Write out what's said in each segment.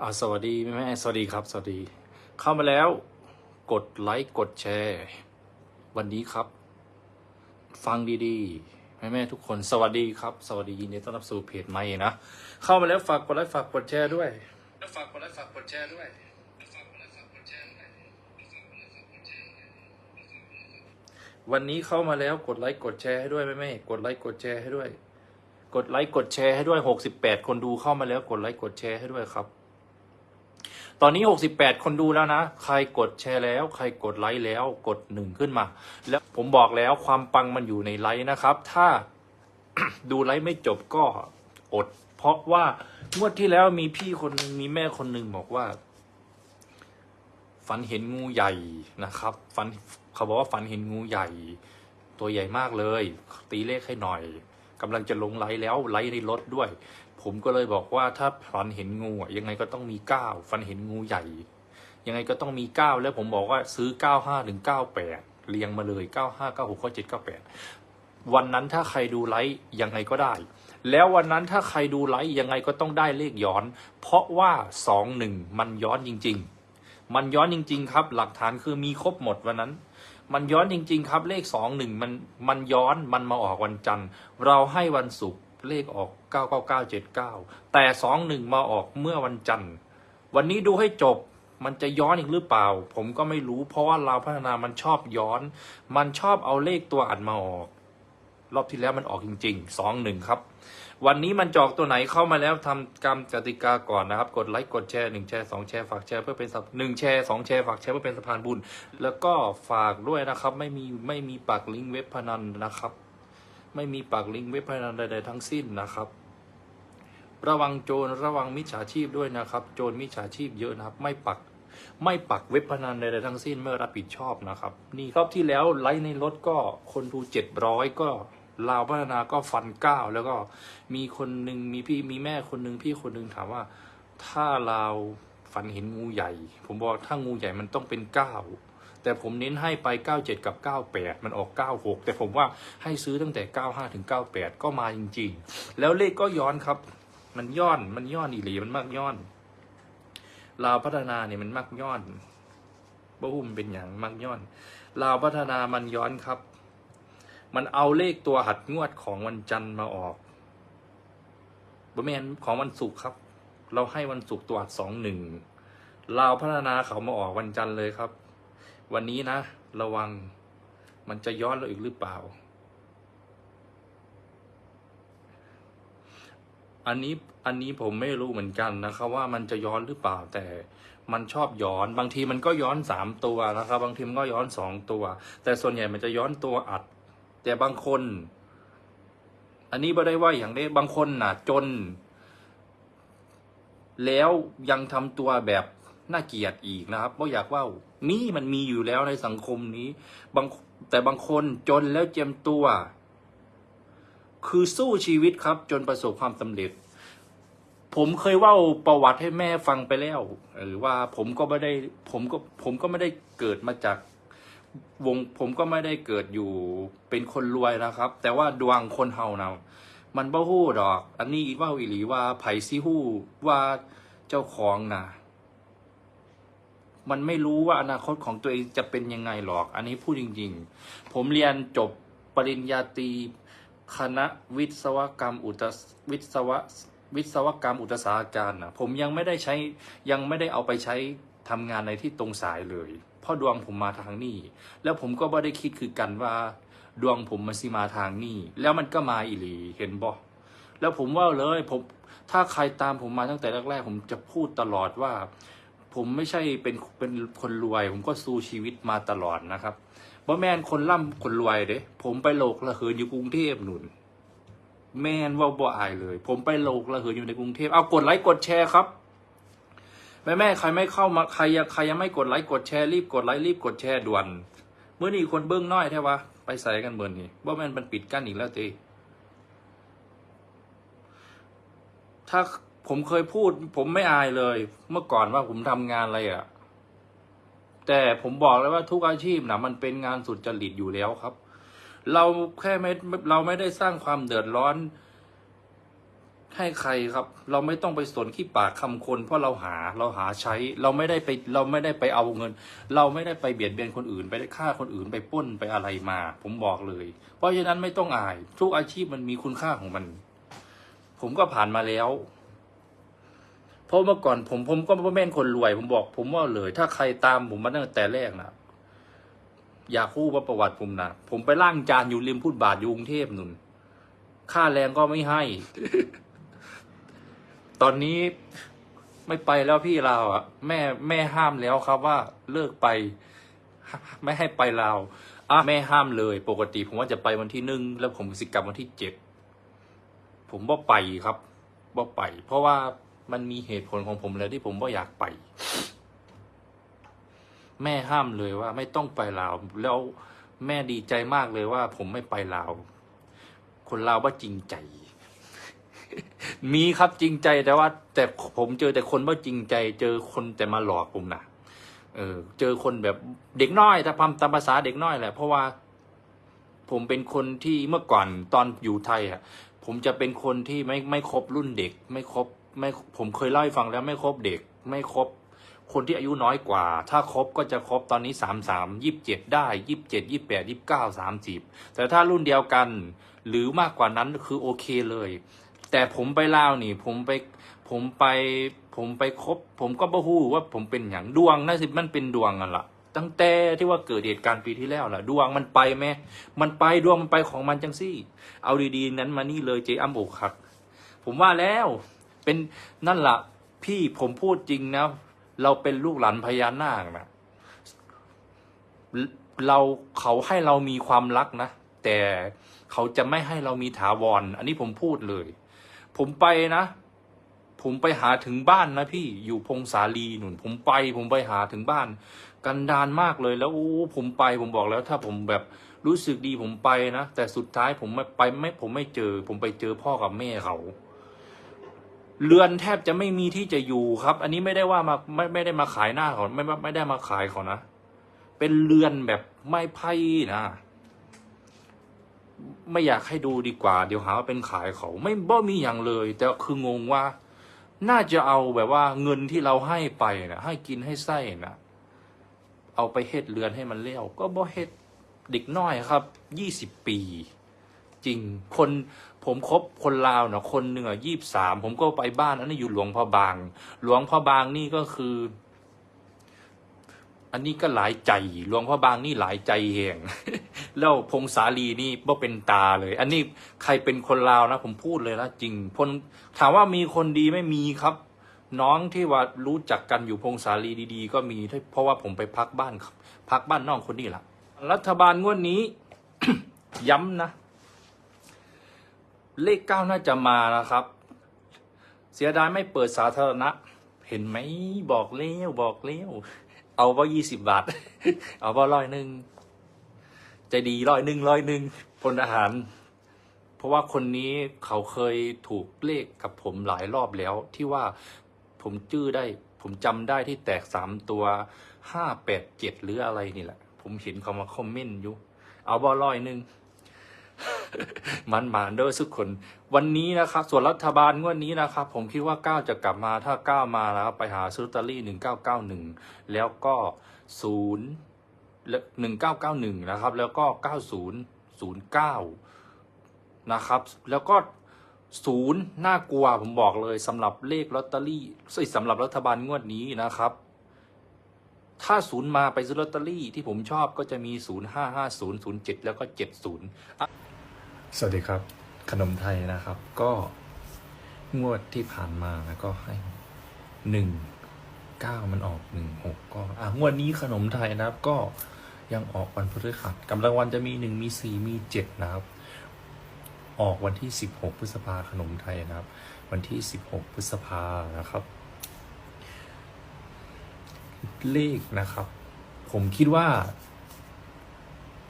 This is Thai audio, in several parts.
อ่าสวัสดีแม่แม่สวัสดีครับ สวัสดี เข้ามาแล้ว กดไลค์กดแชร์ วันนี้ครับ ฟังดีๆแม่แม่ๆทุกคนสวัสดีครับ สวัสดียินดีต้อนรับสู่เพจใหม่นะ เข้ามาแล้วฝากกดไลค์ฝากกดแชร์ด้วยแล้วฝากกดไลค์ฝากกดแชร์ด้วยวันนี้เข้ามาแล้วกดไลค์กดแชร์ให้ด้วยแม่แม่ๆกดไลค์กดแชร์ให้ด้วย กดไลค์กดแชร์ให้ด้วยหกสิบแปดคนดูเข้ามาแล้วกดไลค์กดแชร์ให้ด้วยครับ ตอนนี้หกสิบแปดคนดูแล้วนะ ใครกดแชร์แล้ว ใครกดไลค์แล้วกดหนึ่งขึ้นมา แล้วผมบอกแล้วความปังมันอยู่ในไลค์นะครับ ถ้าดูไลค์ไม่จบก็อด เพราะว่างวดที่แล้วมีพี่คนนึงมีแม่คนหนึ่งบอกว่า ฝันเห็นงูใหญ่นะครับ ฝันเขาบอกว่าฝันเห็นงูใหญ่ ตัวใหญ่มากเลย ตีเลขให้หน่อย กำลังจะลงไลฟ์แล้วไลฟ์ในรถด้วย ผมก็เลยบอกว่าถ้าฝันเห็นงูยังไงก็ต้องมีเก้าฝันเห็นงูใหญ่ ยังไงก็ต้องมีเก้าแล้วผมบอกว่าซื้อเก้าห้าถึงเก้าแปดเรียงมาเลยเก้าห้าเก้าหกเก้าเจ็ดเก้าแปดวันนั้นถ้าใครดูไลฟ์ยังไงก็ได้ แล้ววันนั้นถ้าใครดูไลฟ์ยังไงก็ต้องได้เลขย้อน เพราะว่าสองหนึ่งมันย้อนจริง ๆ มันย้อนจริง ๆ ครับ หลักฐานคือมีครบหมดวันนั้น มันย้อนจริง ๆ ครับ เลขสองหนึ่งมันมันย้อนมันมาออกวันจันทร์ เราให้วันศุกร์เลขออกเก้าเก้าเก้าเจ็ดเก้าแต่สองหนึ่งมาออกเมื่อวันจันทร์ วันนี้ดูให้จบมันจะย้อนอีกหรือเปล่า ผมก็ไม่รู้เพราะว่าเราพัฒนามันชอบย้อน มันชอบเอาเลขตัวอัดมาออก รอบที่แล้วมันออกจริงๆสองหนึ่งครับ วันนี้มันจอกตัวไหนเข้ามาแล้วทำกรรมกติกาก่อนนะครับ กดไลค์กดแชร์หนึ่งแชร์สองแชร์ฝากแชร์เพื่อเป็นสัหนึ่งแชร์สองแชร์ฝากแชร์เพื่อเป็นสะพานบุญ แล้วก็ฝากด้วยนะครับ ไม่มีไม่มีปักลิงก์เว็บพนันนะครับ ไม่มีปักลิงก์เว็บพนันใดๆทั้งสิ้นนะครับ ระวังโจรระวังมิจฉาชีพด้วยนะครับ โจรมิจฉาชีพเยอะนะครับ ไม่ปักไม่ปักเว็บพนันใดๆทั้งสิ้นไม่รับผิดชอบนะครับ นี่รอบที่แล้วไลฟ์ในรถก็คนดูเจ็ดร้อยก็ ลาวพัฒนาก็ฟันเก้าแล้วก็มีคนหนึ่งมีพี่มีแม่คนหนึ่งพี่คนหนึ่งถามว่า ถ้าเราฝันเห็นงูใหญ่ ผมบอกถ้างูใหญ่มันต้องเป็นเก้าแต่ผมเน้นให้ไปเก้าเจ็ดกับเก้าแปดมันออกเก้าหกแต่ผมว่าให้ซื้อตั้งแต่เก้าห้าถึงเก้าแปดก็มาจริง ๆ แล้วเลขก็ย้อนครับ มันย้อนมันย้อนอีหลีมันมากย้อนลาวพัฒนาเนี่ยมันมักย้อนบ่หุ้มเป็นอย่างมักย้อนลาวพัฒนามันย้อนครับ มันเอาเลขตัวหัดงวดของวันจันทร์มาออกบแมนของวันศุกร์ครับ เราให้วันศุกร์ตัวหัดสองหนึ่งลาวพัฒนาเขามาออกวันจันทร์เลยครับ วันนี้นะ ระวังมันจะย้อนเราอีกหรือเปล่า อันนี้อันนี้ผมไม่รู้เหมือนกันนะครับ ว่ามันจะย้อนหรือเปล่า แต่มันชอบย้อนบางทีมันก็ย้อนสามตัวนะครับ บางทีมันก็ย้อนสองตัว แต่ส่วนใหญ่มันจะย้อนตัวอัด แต่บางคน อันนี้ไม่ได้ว่าอย่างนี้บางคนน่ะ จน แล้วยังทำตัวแบบน่าเกลียดอีกนะครับเพราะอยากว่ามีมันมีอยู่แล้วในสังคมนี้ บางแต่บางคนจนแล้วเจียมตัว คือสู้ชีวิตครับ จนประสบความสำเร็จ ผมเคยเว่าประวัติให้แม่ฟังไปแล้ว หรือว่าผมก็ไม่ได้ ผมก็ผมก็ไม่ได้เกิดมาจาก วงผมก็ไม่ได้เกิดอยู่เป็นคนรวยนะครับ แต่ว่าดวงคนเฮานะมันบ่ฮู้ดอก อันนี้ว่าอีหลีว่าไผซิฮู้ว่าเจ้าของนะมันไม่รู้ว่าอนาคตของตัวเองจะเป็นยังไงหรอก อันนี้พูดจริง ๆ ผมเรียนจบปริญญาตรีคณะวิศวกรรมอุตสวิศววิศวกรรมอุตสาหการนะผมยังไม่ได้ใช้ยังไม่ได้เอาไปใช้ ทำงานในที่ตรงสายเลยเพราะดวงผมมาทางนี้ แล้วผมก็ไม่ได้คิดคือกันว่า ดวงผมมันสิมาทางนี้ แล้วมันก็มาอีหลีเห็นบ่แล้วผมว่าเลยผมถ้าใครตามผมมาตั้งแต่แรกๆผมจะพูดตลอดว่า ผมไม่ใช่เป็นเป็นคนรวย ผมก็สู้ชีวิตมาตลอดนะครับบ่แม่นคนร่ำคนรวยเด้ผมไปโลกละเหินอยู่กรุงเทพหนุนแม่นว่าบ่อายเลย ผมไปโลกละเหินอยู่ในกรุงเทพเอากดไลค์กดแชร์ครับ แม่แม่ใครไม่เข้ามาใครยังใครยังไม่กดไลค์กดแชร์รีบกดไลค์รีบกดแชร์ด่วนเมื่อนี้คนเบิ้งน้อยแท้วะไปใส่กันเบิร์นนี่บ่แม่นมันปิดกั้นอีกแล้วตีถ้าผมเคยพูด ผมไม่อายเลย เมื่อก่อนว่าผมทำงานอะไรอะ่ะ แต่ผมบอกเลยว่าทุกอาชีพนะมันเป็นงานสุดจริตอยู่แล้วครับ เราแค่ไม่เราไม่ได้สร้างความเดือดร้อน ให้ใครครับ เราไม่ต้องไปสนขี้ปากคำคน เพราะเราหาเราหาใช้ เราไม่ได้ไปเราไม่ได้ไปเอาเงิน เราไม่ได้ไปเบียดเบียนคนอื่น ไปได้ฆ่าคนอื่นไปป้นไปอะไรมา ผมบอกเลย เพราะฉะนั้นไม่ต้องอาย ทุกอาชีพมันมีคุณค่าของมัน ผมก็ผ่านมาแล้วเพราะเมื่อก่อนผมผมก็ไม่แม่นคนรวย ผมบอก ผมว่าเลย ถ้าใครตามผมมาตั้งแต่แรกนะอยากคู่ว่าประวัติผมนะผมไปล่างจานอยู่ริมพุทธบาทอยู่กรุงเทพนุนค่าแรงก็ไม่ให้ ตอนนี้ไม่ไปแล้วพี่เราวอะ แม่แม่ห้ามแล้วครับว่าเลิกไป ไม่ให้ไปลาวอะแม่ห้ามเลย ปกติผมว่าจะไปวันที่หนึ่งแล้วผมสิกลับวันที่เจ็ดผมว่าไปครับว่าไป เพราะว่ามันมีเหตุผลของผมแล้วที่ผมว่าอยากไป แม่ห้ามเลยว่า ไม่ต้องไปลาวแล้วแม่ดีใจมากเลยว่า ผมไม่ไปลาว คนลาวว่าจริงใจ มีครับจริงใจแต่ว่า แต่ผมเจอแต่คนว่าจริงใจ เจอคนแต่มาหลอกผมนะเออ เจอคนแบบเด็กน้อยถ้าพามตามภาษาเด็กน้อยแหละ เพราะว่า ผมเป็นคนที่เมื่อก่อนตอนอยู่ไทยอะ ผมจะเป็นคนที่ไม่ไม่คบรุ่นเด็ก ไม่คบไม่ผมเคยเล่าให้ฟังแล้วไม่คบเด็ก ไม่คบคนที่อายุน้อยกว่า ถ้าครบก็จะครบตอนนี้สามสามยี่สิบเจ็ดได้ยี่สิบเจ็ดยี่แปดยี่บเก้าสามสิบแต่ถ้ารุ่นเดียวกัน หรือมากกว่านั้นคือโอเคเลย แต่ผมไปลาวนี่ผมไปผมไป ผมไปคบ ผมก็บ่ฮู้ว่าผมเป็นอย่างดวงน่าสิมันเป็นดวงอะล่ะตั้งแต่ที่ว่าเกิดเหตุการณ์ปีที่แล้วล่ะ ดวงมันไปไหมมันไปดวงมันไปของมันจังซี่ เอาดีๆนั้นมานี่เลยเจอ้ำอกหักผมว่าแล้วเป็นนั่นล่ะ พี่ผมพูดจริงนะ เราเป็นลูกหลานพญานาคนะเราเขาให้เรามีความรักนะ แต่เขาจะไม่ให้เรามีถาวรอันนี้ผมพูดเลย ผมไปนะ ผมไปหาถึงบ้านนะพี่อยู่พงสาลีหนุนผมไป ผมไปหาถึงบ้าน กันดานมากเลยแล้วโอ้ผมไปผมบอกแล้ว ถ้าผมแบบรู้สึกดีผมไปนะแต่สุดท้ายผมไปไม่ผมไม่เจอ ผมไปเจอพ่อกับแม่เขาเรือนแทบจะไม่มีที่จะอยู่ครับ อันนี้ไม่ได้ว่ามาไม่ไม่ได้มาขายหน้าเขาไม่ไม่ไม่ได้มาขายเขานะ เป็นเรือนแบบไม้ไผ่นะ ไม่อยากให้ดูดีกว่า เดี๋ยวหาว่าเป็นขายเขาไม่บ่มีอย่างเลย แต่คืองงว่า น่าจะเอาแบบว่าเงินที่เราให้ไปนะให้กินให้ไส้นะเอาไปเฮ็ดเรือนให้มันเลี้ยวก็บ่เฮ็ดเด็กน้อยครับยี่สิบปี จริงคนผมคบคนลาวเนาะคนหนึ่งอะยี่สามผมก็ไปบ้านอันนี้อยู่หลวงพ่อบาง หลวงพ่อบางนี่ก็คือ อันนี้ก็หลายใจ หลวงพ่อบางนี่หลายใจแหง แล้วพงสาลีนี่บ่เป็นตาเลย อันนี้ใครเป็นคนลาวนะ ผมพูดเลยนะจริงพนถามว่ามีคนดีไม่มีครับ น้องที่ว่ารู้จักกันอยู่พงสาลีดีๆ ก็มีเพราะว่าผมไปพักบ้านครับพักบ้านน้องคนนี้แหละรัฐบาลงวดนี้ ย้ำนะ เลขเก้าน่าจะมานะครับ เสียดายไม่เปิดสาธารณะ เห็นไหมบอกเลี้ยวบอกเลี้ยวเอาว่ายี่สิบบาท เอาว่าร้อยหนึ่ง ใจดีร้อยหนึ่งร้อยหนึ่งพลทหาร เพราะว่าคนนี้เขาเคยถูกเลขกับผมหลายรอบแล้ว ที่ว่าผมจื้อได้ ผมจำได้ที่แตกสามตัวห้าแปดเจ็ดหรืออะไรนี่แหละ ผมเห็นเขามาคอมเมนต์อยู่ เอาบ่ร้อยหนึ่งมันหมานเด้อทุกคน วันนี้นะครับ ส่วนรัฐบาลงวดนี้นะครับ ผมคิดว่าก้าจะกลับมาถ้าก้ามาแล้วไปหาซื้อลอตเตอรี่หนึ่งเก้าเก้าหนึ่งแล้วก็ศูนย์ หนึ่งเก้าเก้าหนึ่งนะครับ แล้วก็เก้าศูนย์ศูนย์เก้านะครับ แล้วก็ศูนย์น่ากลัวผมบอกเลยสำหรับเลขลอตเตอรี่สำหรับรัฐบาลงวดนี้นะครับ ถ้าศูนย์มาไปซื้อลอตเตอรี่ที่ผมชอบก็จะมีศูนย์ห้าห้าศูนย์ศูนย์เจ็ดแล้วก็เจ็ดศูนย์สวัสดีครับ ขนมไทยนะครับ ก็งวดที่ผ่านมานะก็ให้หนึ่งเก้ามันออกหนึ่งหกก็อะงวดนี้ขนมไทยนะครับก็ ยังออกวันพฤหัสกำลังวันจะมีหนึ่งมีสี่มีเจ็ดนะครับ ออกวันที่สิบหกพฤษภาขนมไทยนะครับ วันที่สิบหกพฤษภานะครับ เลขนะครับ ผมคิดว่า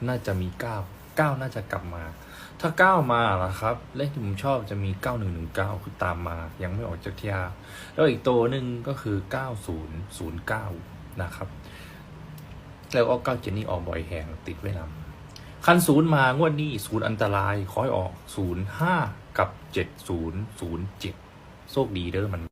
น่าจะมีเก้าเก้าน่าจะกลับมา ถ้าเก้ามาล่ะครับ เลขที่ผมชอบจะมีเก้าหนึ่งหนึ่งเก้าคือตามมา ยังไม่ออกจากทียาแล้วอีกตัวหนึ่งก็คือเก้าศูนย์ศูนย์เก้านะครับ แล้วก็เก้าเจนนี่ออกบ่อยแหงติดไว้นำคันศูนย์มางวดนี้ศูนย์อันตรายขอให้ออกศูนย์ห้ากับเจ็ดศูนย์ศูนย์เจ็ดโชคดีเด้อมัน